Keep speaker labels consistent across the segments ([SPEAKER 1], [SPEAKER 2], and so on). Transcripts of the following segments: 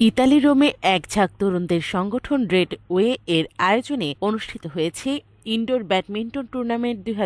[SPEAKER 1] Italy রোমে এক ঝাঁক তরুণদের সংগঠন রেড ওয়ে এর আয়োজনে অনুষ্ঠিত হয়েছে ইনডোর ব্যাডমিন্টন টুর্নামেন্ট দুই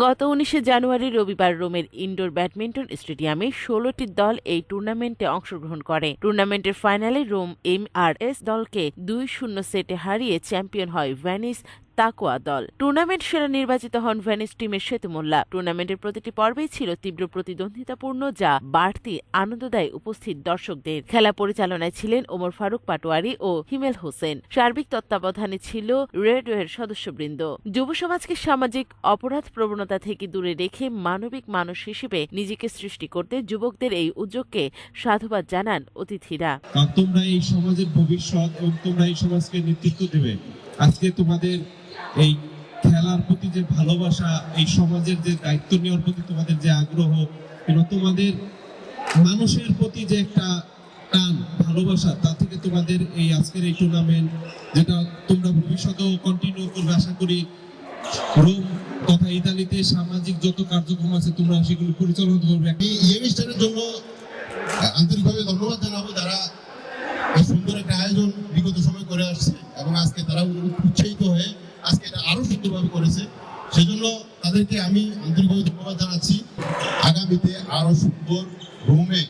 [SPEAKER 1] গত উনিশে জানুয়ারি রবিবার রোমের ইনডোর ব্যাডমিন্টন স্টেডিয়ামে ষোলোটি দল এই টুর্নামেন্টে অংশগ্রহণ করে। টুর্নামেন্টের ফাইনালে রোম এম আর এস দলকে দুই শূন্য সেটে হারিয়ে চ্যাম্পিয়ন হয় ভ্যানিস তাকোয়া দল। টুর্নামেন্ট সেরা নির্বাচিত হন ভ্যানিস টিমের শ্বেত মোল্লা টুর্নামেন্টের প্রতিটি পর্বেই ছিল তীব্র প্রতিদ্বন্দ্বিতাপূর্ণ, যা বাড়তি আনন্দ দেয় উপস্থিত দর্শকদের। খেলা পরিচালনায় ছিলেন ওমর ফারুক পাটোয়ারি ও হিমেল হোসেন। সার্বিক তত্ত্বাবধানে ছিল রেডওয়ের সদস্যবৃন্দ। যুব সমাজকে সামাজিক অপরাধ প্রবণতা থেকে দূরে রেখে মানবিক মানুষ হিসেবে নিজেকে সৃষ্টি করতে যুবকদের এই উদ্যোগকে সাধুবাদ জানান অতিথিরা।
[SPEAKER 2] তোমরা এই সমাজের ভবিষ্যৎ এবং তোমরা এই সমাজকে নেতৃত্ব দেবে। আজকে তোমাদের এই খেলার প্রতি যে ভালোবাসা, এই সমাজের যে দায়িত্ব নেওয়ার প্রতি তোমাদের যে আগ্রহ এবং তোমাদের মানুষের প্রতি যে একটা টান, ভালোবাসা, তা থেকে তোমাদের এই আজকের এই টুর্নামেন্ট যেটা তোমরা ভবিষ্যতেও কন্টিনিউ করবে, আশা করি রোম তথা ইতালিতে সামাজিক যত কার্যক্রম আছে, তোমরা সেগুলো পরিচালনা করবে।
[SPEAKER 3] আমি ইয়েমিস্টারের জন্য আন্তরিকভাবে ধন্যবাদ জানাব যারা সুন্দর একটা আয়োজন বিগত সময় করে আসছে এবং আজকে তারা উৎসাহিত হয়ে আজকে এটা আরও সুন্দরভাবে করেছে। সেজন্য তাদেরকে আমি আন্তরিকভাবে ধন্যবাদ জানাচ্ছি। আগামীতে আরও সুন্দর রোমে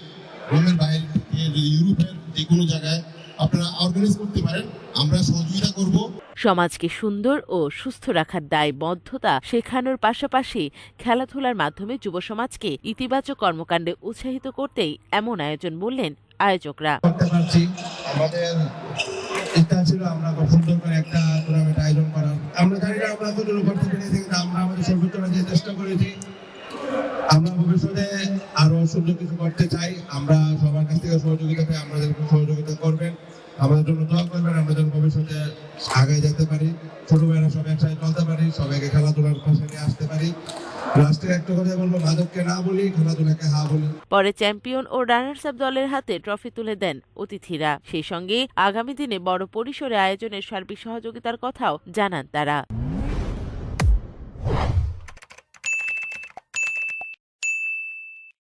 [SPEAKER 3] রোমের বাইরে থেকে ইউরোপের যে কোনো জায়গায় আপনারা অর্গানাইজ করতে পারেন আমরা সহযোগিতা করব।
[SPEAKER 1] সমাজকে সুন্দর ও সুস্থ রাখার দায়বদ্ধতা শেখানোর পাশাপাশি খেলাধুলার মাধ্যমে যুব সমাজকে ইতিবাচক কর্মকাণ্ডে উৎসাহিত করতেই এমন আয়োজন বললেন আয়োজকরা।
[SPEAKER 4] আমাদের ইচ্ছা ছিল আমরা খুব সুন্দর করে একটা টুর্নামেন্ট আয়োজন করার। আমরা জানি না আমরা আমাদের চেষ্টা করেছি আমরা ভবিষ্যতে আরও সুন্দর কিছু করতে চাই। আমরা সবার কাছ থেকে সহযোগিতা পাই আমাদের সহযোগিতা করবেন। আমাদের জন্য দোয়া করবেন, আমরা যেন ভবিষ্যতে আগে যেতে পারি। একসাথে চলতে পারি, সবাইকে খেলাধুলার পাশে নিয়ে আসতে পারি।
[SPEAKER 1] পরে চ্যাম্পিয়ন ও রানার্স আপ দলের হাতে ট্রফি তুলে দেন অতিথিরা। সেই সঙ্গে আগামী দিনে বড় পরিসরে আয়োজনের সার্বিক সহযোগিতার কথাও জানান তারা।